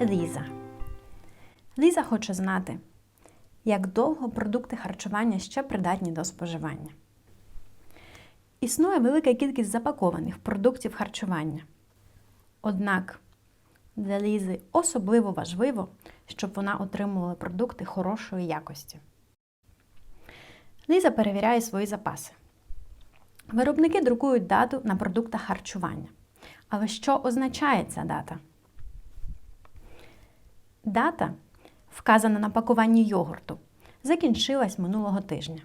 Ліза. Ліза хоче знати, як довго продукти харчування ще придатні до споживання. Існує велика кількість запакованих продуктів харчування. Однак для Лізи особливо важливо, щоб вона отримувала продукти хорошої якості. Ліза перевіряє свої запаси. Виробники друкують дату на продуктах харчування. Але що означає ця дата? Дата, вказана на пакуванні йогурту, закінчилась минулого тижня.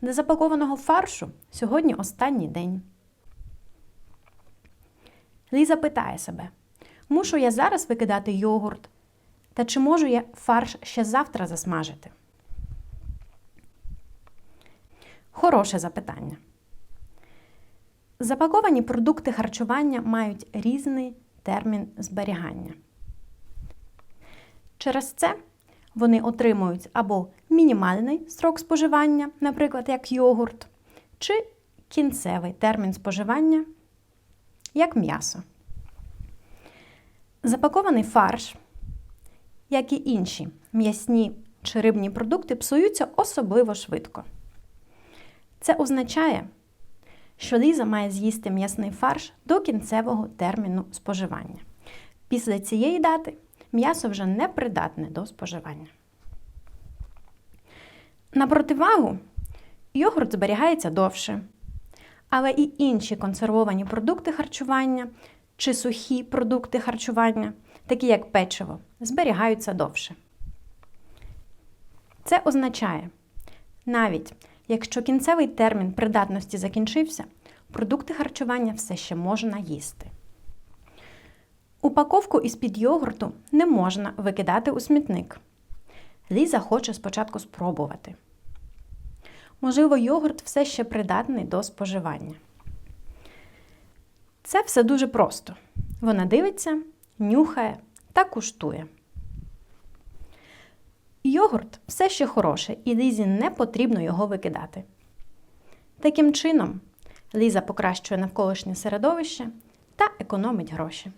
Для запакованого фаршу сьогодні останній день. Ліза питає себе: мушу я зараз викидати йогурт? Та чи можу я фарш ще завтра засмажити? Хороше запитання. Запаковані продукти харчування мають різний термін зберігання. Через це вони отримують або мінімальний строк споживання, наприклад, як йогурт, чи кінцевий термін споживання, як м'ясо. Запакований фарш, як і інші м'ясні чи рибні продукти, псуються особливо швидко. Це означає, що Ліза має з'їсти м'ясний фарш до кінцевого терміну споживання. Після цієї дати м'ясо вже не придатне до споживання. На противагу, йогурт зберігається довше, але і інші консервовані продукти харчування чи сухі продукти харчування, такі як печиво, зберігаються довше. Це означає, навіть якщо кінцевий термін придатності закінчився, продукти харчування все ще можна їсти. Упаковку із-під йогурту не можна викидати у смітник. Ліза хоче спочатку спробувати. Можливо, йогурт все ще придатний до споживання. Це все дуже просто. Вона дивиться, нюхає та куштує. Йогурт все ще хороший, і Лізі не потрібно його викидати. Таким чином, Ліза покращує навколишнє середовище та економить гроші.